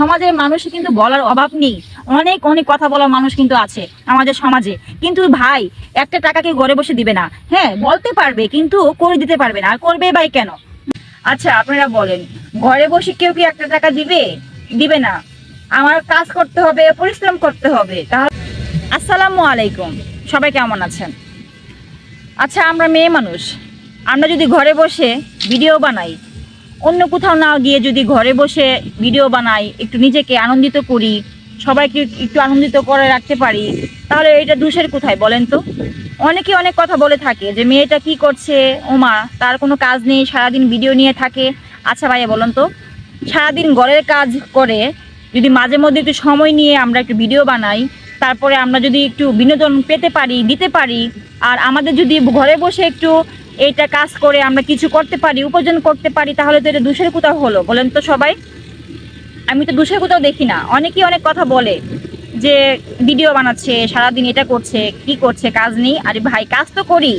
সমাজের মানুষ কিন্তু বলার অভাব নেই। অনেক অনেক কথা বলার মানুষ কিন্তু আছে আমাদের সমাজে। কিন্তু ভাই, একটা টাকাকে ঘরে বসে দিবে না। হ্যাঁ বলতে পারবে কিন্তু করে দিতে পারবে না। আর করবে ভাই কেন? আচ্ছা আপনারা বলেন, ঘরে বসে কেউ কি একটা টাকা দিবে? দিবে না। আমার কাজ করতে হবে, পরিশ্রম করতে হবে। তাহলে আসসালামু আলাইকুম। সবাই কেমন আছেন? আচ্ছা আমরা মেয়ে মানুষ। আমরা যদি ঘরে বসে ভিডিও বানাই অন্য কোথাও না গিয়ে যদি ঘরে বসে ভিডিও বানাই, একটু নিজেকে আনন্দিত করি, সবাইকে একটু আনন্দিত করে রাখতে পারি, তাহলে এটা দোষের কোথায় বলেন তো? অনেকে অনেক কথা বলে থাকে যে, মেয়েটা কি করছে? ওমা তার কোনো কাজ নেই, সারাদিন ভিডিও নিয়ে থাকে। আচ্ছা ভাইয়া, বলুন তো, সারাদিন ঘরের কাজ করে যদি মাঝে মধ্যে একটু সময় নিয়ে আমরা একটু ভিডিও বানাই, তারপরে আমরা যদি একটু বিনোদন পেতে পারি, দিতে পারি, আর আমাদের যদি ঘরে বসে একটু এইটা কাজ করে আমরা কিছু করতে পারি, উপার্জন করতে পারি, তাহলে তো এটা দোষের কোথাও হলো? বলেন তো সবাই। আমি তো দোষের কোথাও দেখি না। অনেকেই অনেক কথা বলে যে ভিডিও বানাচ্ছে, সারাদিন এটা করছে, কি করছে, কাজ নেই। আরে ভাই, কাজ তো করি।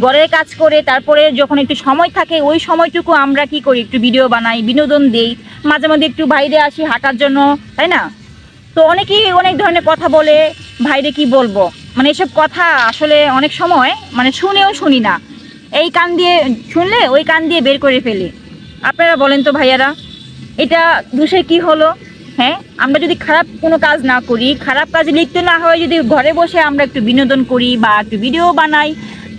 ঘরের কাজ করে, তারপরে যখন একটু সময় থাকে, ওই সময়টুকু আমরা কি করি? একটু ভিডিও বানাই, বিনোদন দেই। মাঝে মাঝে একটু বাইরে আসি হাঁটার জন্য, তাই না? তো অনেকেই অনেক ধরনের কথা বলে, ভাইরে কি বলব? মানে এসব কথা আসলে অনেক সময় মানে শুনেও শুনি না। এই কান দিয়ে শুনলে ওই কান দিয়ে বের করে ফেলি। আপনারা বলেন তো ভাইয়ারা, এটা দোষের কি হলো? হ্যাঁ আমরা যদি খারাপ কোনো কাজ না করি, খারাপ কাজে লিপ্ত না হয়, যদি ঘরে বসে আমরা একটু বিনোদন করি বা একটু ভিডিও বানাই,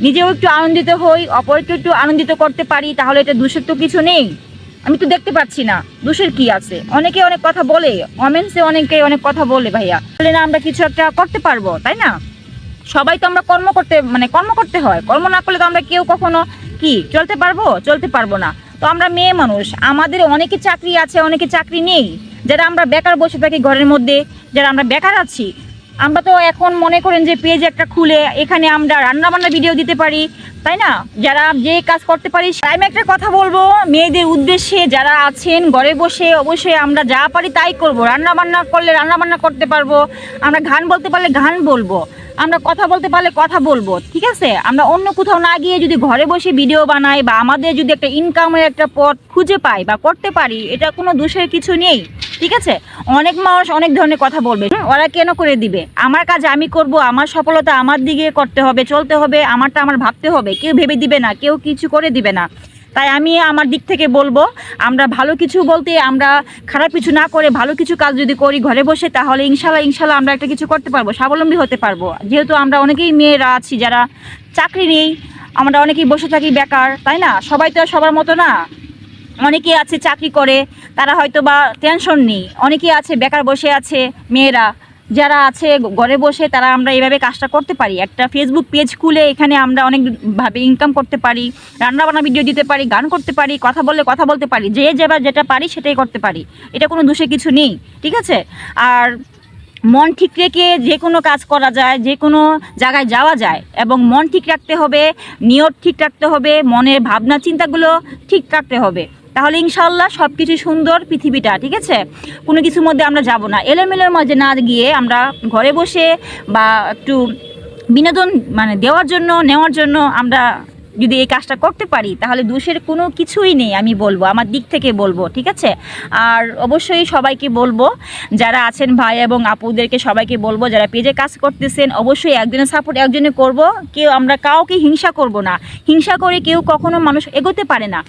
নিজেও একটু আনন্দিত হই, অপরকে একটু আনন্দিত করতে পারি, তাহলে এটা দোষের তো কিছু নেই। আমি তো দেখতে পাচ্ছি না, দোষের কি আছে? অনেকে অনেক কথা বলে কমেন্টসে অনেকে অনেক কথা বলে ভাইয়া। বলে না আমরা কিছু একটা করতে পারব, তাই না? সবাই তো আমরা কর্ম করতে মানে কর্ম করতে হয়। কর্ম না করলে তো আমরা কেউ কখনো কি? চলতে পারব? চলতে পারব না। তো আমরা মেয়ে মানুষ, আমাদের অনেকে চাকরি আছে, অনেকে চাকরি নেই। যারা আমরা বেকার বসে থাকি ঘরের মধ্যে, যারা আমরা বেকার আছি, আমরা তো এখন মনে করেন যে পেজ একটা খুলে এখানে আমরা রান্নাবান্না ভিডিও দিতে পারি তাই না? যারা যে কাজ করতে পারি আমি একটা কথা বলব। মেয়েদের উদ্দেশ্যে যারা আছেন, ঘরে বসে অবশ্যই আমরা যা পারি তাই করব। রান্না বান্না করলে রান্না বান্না করতে পারব। আমরা গান বলতে পারলে গান বলব। আমরা কথা বলতে পারলে কথা বলব, ঠিক আছে? আমরা অন্য কোথাও না গিয়ে যদি ঘরে বসে ভিডিও বানাই বা আমাদের যদি একটা ইনকামের একটা পথ খুঁজে পাই বা করতে পারি, এটা কোনো দোষের কিছু নেই, ঠিক আছে? অনেক মানুষ অনেক ধরনের কথা বলবে। ওরা কেন করে দিবে? আমার কাজ আমি করব, আমার সফলতা আমার দিকে করতে হবে, চলতে হবে, আমারটা আমার ভাবতে হবে। কেউ ভেবে দিবে না, কেউ কিছু করে দিবে না। তাই আমি আমার দিক থেকে বলব, আমরা ভালো কিছু বলতে আমরা খারাপ কিছু না করে ভালো কিছু কাজ যদি করি ঘরে বসে, তাহলে ইনশাল্লাহ ইনশাল্লাহ আমরা একটা কিছু করতে পারব, স্বাবলম্বী হতে পারব। যেহেতু আমরা অনেকেই মেয়েরা আছি, যারা চাকরি নেই, আমরা অনেকেই বসে থাকি বেকার, তাই না? সবাই তো সবার মতো না। অনেকেই আছে চাকরি করে, তারা হয়তো বা টেনশন নেই। অনেকেই আছে বেকার বসে আছে, মেয়েরা। যারা আছে, ঘরে বসে তারা আমরা এভাবে কাজটা করতে পারি। একটা ফেসবুক পেজ খুলে এখানে আমরা অনেকভাবে ইনকাম করতে পারি, রান্নাবান্না ভিডিও দিতে পারি, গান করতে পারি, কথা বললে কথা বলতে পারি, যে যেবার যেটা পারি সেটাই করতে পারি। এটা কোনো দোষে কিছু নেই, ঠিক আছে? আর মন ঠিক রেখে যে কোনো কাজ করা যায়, যে কোনো জায়গায় যাওয়া যায় এবং মন ঠিক রাখতে হবে, নিয়ত ঠিক রাখতে হবে, মনের ভাবনা চিন্তাগুলো ঠিক রাখতে হবে। তাহলে ইনশাল্লাহ সব কিছু সুন্দর পৃথিবীটা, ঠিক আছে? কোনো কিছুর মধ্যে আমরা যাব না। এলোমেলোর মাঝে না গিয়ে আমরা ঘরে বসে বা একটু বিনোদন মানে দেওয়ার জন্য, নেওয়ার জন্য আমরা যদি এই কাজটা করতে পারি, তাহলে দোষের কোনো কিছুই নেই, আমি বলব। আমার দিক থেকে বলব, ঠিক আছে? আর অবশ্যই সবাইকে বলব, যারা আছেন ভাই এবং আপুদেরকে সবাইকে বলব, যারা পেজে কাজ করতেছেন, অবশ্যই একজনের সাপোর্ট একজনে করব। কেউ আমরা কাউকে হিংসা করব না। হিংসা করে কেউ কখনো মানুষ এগোতে পারে না।